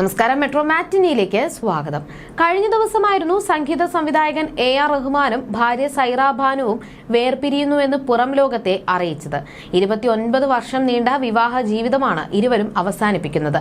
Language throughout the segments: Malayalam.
നമസ്കാരം. മെട്രോ മാറ്റിനിയിലേക്ക് സ്വാഗതം. കഴിഞ്ഞ ദിവസമായിരുന്നു സംഗീത സംവിധായകൻ എ ആർ റഹ്മാനും ഭാര്യ സൈറ ഭാനുവും വേർപിരിയുന്നുവെന്ന് പുറം ലോകത്തെ അറിയിച്ചത്. ഇരുപത്തിയൊൻപത് വർഷം നീണ്ട വിവാഹ ജീവിതമാണ് ഇരുവരും അവസാനിപ്പിക്കുന്നത്.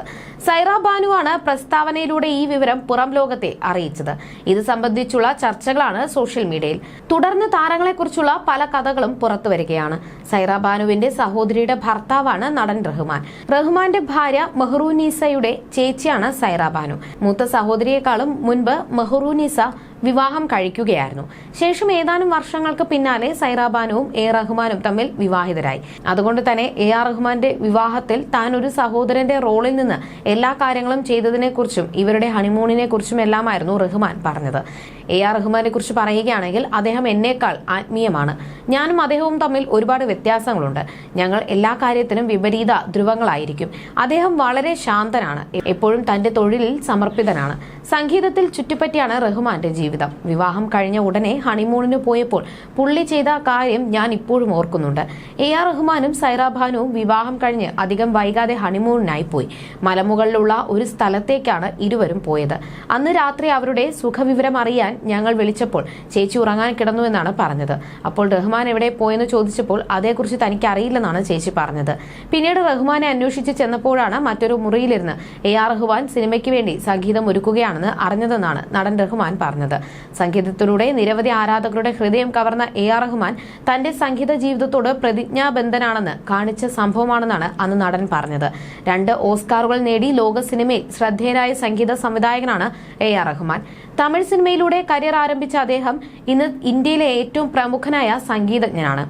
സൈറ ഭാനുവാണ് പ്രസ്താവനയിലൂടെ ഈ വിവരം പുറം ലോകത്തെ അറിയിച്ചത്. ഇത് സംബന്ധിച്ചുള്ള ചർച്ചകളാണ് സോഷ്യൽ മീഡിയയിൽ. തുടർന്ന് താരങ്ങളെക്കുറിച്ചുള്ള പല കഥകളും പുറത്തുവരികയാണ് സൈറ ഭാനുവിന്റെ സഹോദരിയുടെ ഭർത്താവാണ് നടൻ റഹ്മാൻ. റഹ്മാന്റെ ഭാര്യ മെഹ്റൂനീസയുടെ ചേച്ചിയാണ് സൈറ ബാനു മൂത്ത സഹോദരിയെക്കാളും മുൻപ് മെഹ്റൂനീസ വിവാഹം കഴിക്കുകയായിരുന്നു. ശേഷം ഏതാനും വർഷങ്ങൾക്ക് പിന്നാലെ സൈറാബാനുവും എ റഹ്മാനും തമ്മിൽ വിവാഹിതരായി. അതുകൊണ്ട് തന്നെ എ ആർ റഹ്മാന്റെ വിവാഹത്തിൽ താൻ ഒരു സഹോദരന്റെ റോളിൽ നിന്ന് എല്ലാ കാര്യങ്ങളും ചെയ്തതിനെക്കുറിച്ചും ഇവരുടെ ഹണിമൂണിനെ കുറിച്ചും എല്ലാമായിരുന്നു റഹ്മാൻ പറഞ്ഞത്. എ ആർ റഹ്മാനെ കുറിച്ച് പറയുകയാണെങ്കിൽ അദ്ദേഹം എന്നേക്കാൾ ആത്മീയമാണ്. ഞാനും അദ്ദേഹവും തമ്മിൽ ഒരുപാട് വ്യത്യാസങ്ങളുണ്ട്. ഞങ്ങൾ എല്ലാ കാര്യത്തിനും വിപരീത ധ്രുവങ്ങളായിരിക്കും. അദ്ദേഹം വളരെ ശാന്തനാണ്. എപ്പോഴും തന്റെ തൊഴിലിൽ സമർപ്പിതനാണ്. സംഗീതത്തിൽ ചുറ്റിപ്പറ്റിയാണ് റഹ്മാന്റെ ജീവിതം. വിവാഹം കഴിഞ്ഞ ഉടനെ ഹണിമൂണിന് പോയപ്പോൾ പുള്ളി ചെയ്ത കാര്യം ഞാൻ ഇപ്പോഴും ഓർക്കുന്നുണ്ട്. എ ആർ റഹ്മാനും സൈറാഭാനുവും വിവാഹം കഴിഞ്ഞ് അധികം വൈകാതെ ഹണിമൂണിനായി പോയി. മലമുകളിലുള്ള ഒരു സ്ഥലത്തേക്കാണ് ഇരുവരും പോയത്. അന്ന് രാത്രി അവരുടെ സുഖവിവരം അറിയാൻ ഞങ്ങൾ വിളിച്ചപ്പോൾ ചേച്ചി ഉറങ്ങാൻ കിടന്നു എന്നാണ് പറഞ്ഞത്. അപ്പോൾ റഹ്മാൻ എവിടെ പോയെന്ന് ചോദിച്ചപ്പോൾ അതേക്കുറിച്ച് തനിക്ക് അറിയില്ലെന്നാണ് ചേച്ചി പറഞ്ഞത്. പിന്നീട് റഹ്മാനെ അന്വേഷിച്ച് ചെന്നപ്പോഴാണ് മറ്റൊരു മുറിയിലിരുന്ന് എ ആർ റഹ്മാൻ സിനിമയ്ക്ക് വേണ്ടി സംഗീതം ഒരുക്കുകയാണെന്ന് അറിഞ്ഞതെന്നാണ് നടൻ റഹ്മാൻ പറഞ്ഞത്. സംഗീതത്തിലൂടെ നിരവധി ആരാധകരുടെ ഹൃദയം കവർന്ന എ ആർ റഹ്മാൻ തന്റെ സംഗീത ജീവിതത്തോട് പ്രതിജ്ഞാബന്ധനാണെന്ന് കാണിച്ച സംഭവമാണെന്നാണ് അന്ന് നടൻ പറഞ്ഞത്. രണ്ട് ഓസ്കാറുകൾ നേടി ലോക സിനിമയിൽ ശ്രദ്ധേയരായ സംഗീത സംവിധായകനാണ് എ ആർ റഹ്മാൻ. തമിഴ് സിനിമയിലൂടെ കരിയർ ആരംഭിച്ച അദ്ദേഹം ഇന്ന് ഇന്ത്യയിലെ ഏറ്റവും പ്രമുഖനായ സംഗീതജ്ഞനാണ്.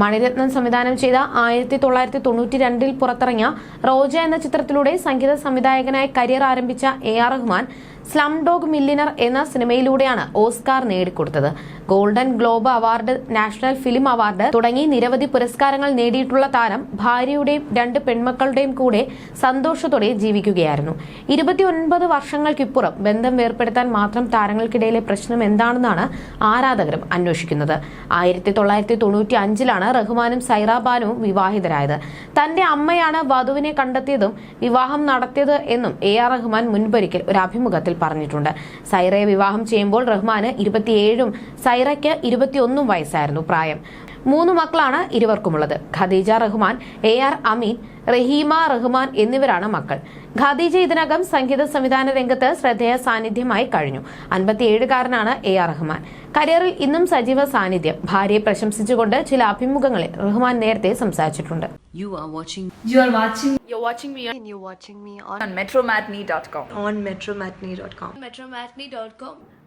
മണിരത്നം സംവിധാനം ചെയ്ത ആയിരത്തി തൊള്ളായിരത്തി തൊണ്ണൂറ്റി രണ്ടിൽ പുറത്തിറങ്ങിയ റോജ എന്ന ചിത്രത്തിലൂടെ സംഗീത സംവിധായകനായി കരിയർ ആരംഭിച്ച A R Rahman slum dog millionaire എന്ന സിനിമയിലൂടെയാണ് ഓസ്കാർ നേടിക്കൊടുത്തത്. Golden globe award national film award തുടങ്ങി നിരവധി പുരസ്കാരങ്ങൾ നേടിയിട്ടുള്ള താരം ഭാര്യയുടെയും രണ്ട് പെൺമക്കളുടെയും കൂടെ സന്തോഷത്തോടെ ജീവിക്കുകയായിരുന്നു. ഇരുപത്തിയൊൻപത് വർഷങ്ങൾക്കിപ്പുറം ബന്ധം വേർപ്പെടുത്താൻ മാത്രം താരങ്ങൾക്കിടയിലെ പ്രശ്നം എന്താണെന്നാണ് ആരാധകരും അന്വേഷിക്കുന്നത്. ആയിരത്തി തൊള്ളായിരത്തി തൊണ്ണൂറ്റി അഞ്ചിലാണ് റഹ്മാനും സൈറാബാനും വിവാഹിതരായത്. തന്റെ അമ്മയാണ് വധുവിനെ കണ്ടെത്തിയതും വിവാഹം നടത്തിയത് എന്നും എ ആർ റഹ്മാൻ മുൻപൊരിക്കൽ ഒരു അഭിമുഖത്തിൽ പറഞ്ഞിട്ടുണ്ട്. സൈറയെ വിവാഹം ചെയ്യുമ്പോൾ റഹ്മാന് ഇരുപത്തിയേഴും സൈറയ്ക്ക് ഇരുപത്തിയൊന്നും വയസ്സായിരുന്നു പ്രായം. മൂന്ന് മക്കളാണ് ഇരുവർക്കുമുള്ളത് ഖദീജ റഹ്മാൻ എ ആർ അമീൻ റഹീമ റഹ്മാൻ എന്നിവരാണ് മക്കൾ ഖദീജ ഇതിനകം സംഗീത സംവിധാന രംഗത്ത് ശ്രദ്ധേയ സാന്നിധ്യമായി കഴിഞ്ഞു അൻപത്തിയേഴുകാരനാണ് എ ആർ റഹ്മാൻ കരിയറിൽ ഇന്നും സജീവ സാന്നിധ്യം ഭാര്യയെ പ്രശംസിച്ചുകൊണ്ട് ചില അഭിമുഖങ്ങളിൽ റഹ്മാൻ നേരത്തെ സംസാരിച്ചിട്ടുണ്ട് You are watching You are watching You're watching me on, and you're watching me on, on metromatney.com. on metromatney.com. metromatney.com.